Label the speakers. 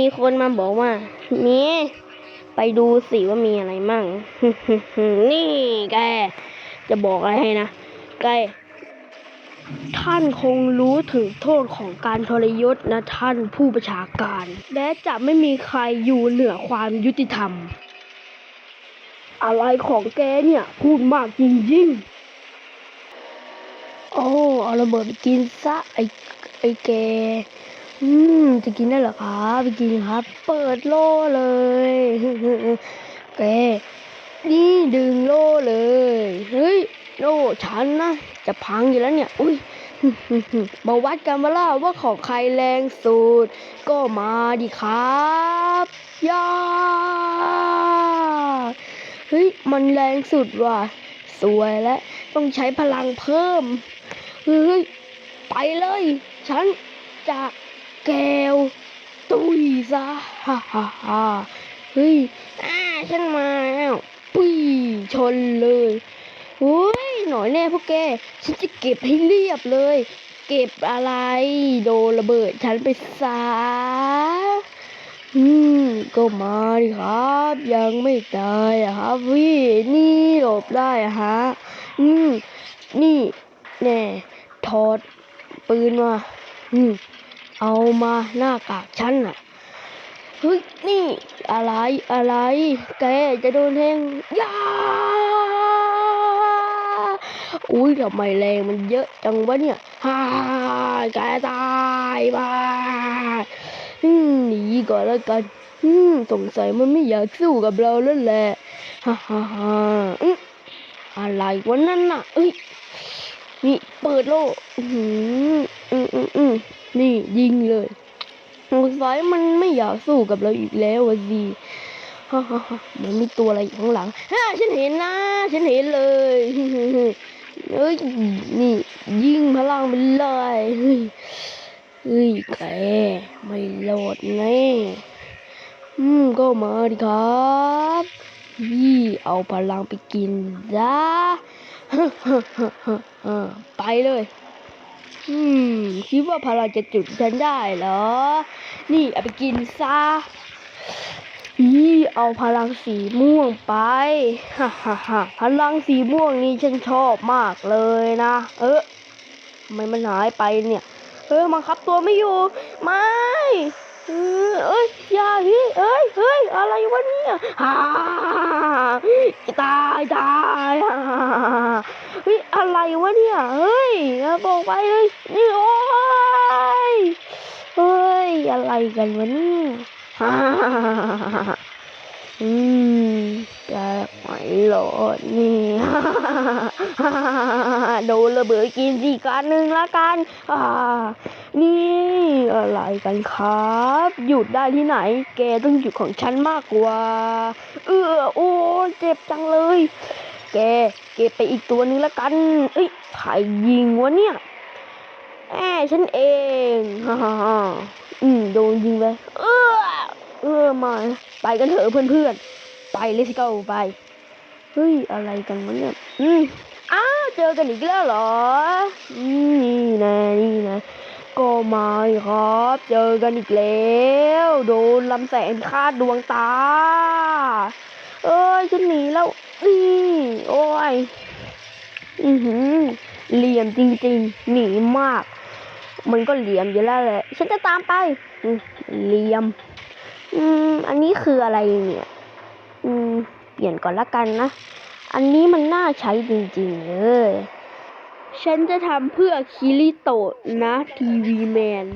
Speaker 1: มีคนมาบอกว่ามีไปดูสิว่ามีอะไรมั่ง นี่แก จะบอกอะไรให้นะ แก ท่านคงรู้ถึงโทษของการทรยศนะท่านผู้ประชาการ และจะไม่มีใครอยู่เหนือความยุติธรรม อะไรของแกเนี่ย พูดมากจริงๆ โอ้ เอาระเบิดไปกินซะไอ้ไอ้แก อืมจะกินได้เหรอครับไปกินครับ เปิดโล่เลยแกนี่ดึงโล่เลย เฮ้ย โล่ฉันนะ จะพังอยู่แล้วเนี่ย อุ้ยมาวัดกันมาล่ะว่าของใครแรงสุด ก็มาดิครับย่าเฮ้ย มันแรงสุดว่ะ สวยแล้วต้องใช้พลังเพิ่ม เฮ้ย ไปเลย ฉันจะ แกวตุยซะฮ่าฮ่าฮ่าเฮ้ยอ่าฉันมาแล้วปุ้ยชนเลยโอ้ยหน่อยแน่พวกแก ฉันจะเก็บให้เรียบเลย เก็บอะไรโดนระเบิดฉันไปซะอืมก็มาดิครับ ยังไม่ตายครับวินี่หลบได้ฮะอืมนี่แน่ถอดปืนมาอืม เอามาหน้ากากฉันน่ะเฮ้ยนี่อะไรอะไร แกจะโดนแทงยาอุ้ยทำไมแรงมันเยอะจังวะเนี่ยฮ่าแกตายบ้าอืมหนีก่อนแล้วกันอืมสงสัยมันไม่อยากสู้กับเราแล้วแหละฮ่าฮ่าฮ่าอืมอะไรวะนั่นน่ะเอ้ย นี่เปิดโลกอือหืออืมอืมอืมนี่ยิงเลยสงสัยมันไม่อยากสู้กับเราอีกแล้ววะสิฮ่าฮ่าฮ่ามันมีตัวอะไรอยู่ข้างหลังฮ่าฉันเห็นนะฉันเห็นเลยเฮ้ยนี่ ยิงพลังไปเลยเฮ้ยเฮ้ยแกไม่โหลดไงอืมก็มาดิครับยี่เอาพลังไปกินซะอ่า ไปเลย อืม คิดว่าพลังจะจุดฉันได้เหรอ นี่เอาไปกินซะนี่เอาพลังสีม่วงไป ฮ่าฮ่าฮ่าพลังสีม่วงนี่ฉันชอบมากเลยนะ เออทำไมมันหายไปเนี่ย เออบังคับตัวไม่อยู่ ไม่เออเอ้ยอย่าพี่เอ้ย เฮ้ย อะไรวะเนี่ยฮ่า ตายตายฮ่าเฮ้ยอะไรวะเนี่ย เฮ้ยบอกไปเลยนี่โอ้ยเฮ้ยอะไรกันวะเนี่ยฮ่าอืมจะไม่หลอดนี่โดนระเบิดกินสี่การหนึ่งละกัน อ่า นี่ อะไรกันครับ หยุดได้ที่ไหน แกต้องหยุดของฉันมากกว่า เออโอ้เจ็บจังเลย แกเก็บไปอีกตัวนึงละกัน เอ้ยใครยิงวะเนี่ยแอบฉันเองฮ่าฮ่าฮ่าอืมโดนยิงไปเออเออมาไปกันเถอะเพื่อนๆ ไปเลสเก้าไป เฮ้ย อะไรกันวะเนี่ย อืมอ้าวเจอกันอีกแล้วเหรอ นี่นะนี่นะ ก็มาครับ เจอกันอีกแล้ว โดนลำแสงคาดดวงตา เอ้ยฉันหนีแล้วนี่โอ้ย อือหือเหลี่ยมจริงๆ หนีมาก มันก็เหลี่ยมอยู่แล้วแหละ ฉันจะตามไปอืมเหลี่ยม อืม อันนี้คืออะไรเนี่ย อืม เปลี่ยนก่อนละกันนะ อันนี้มันน่าใช้จริงๆเลย ฉันจะทำเพื่อคิริโตะนะทีวีแมน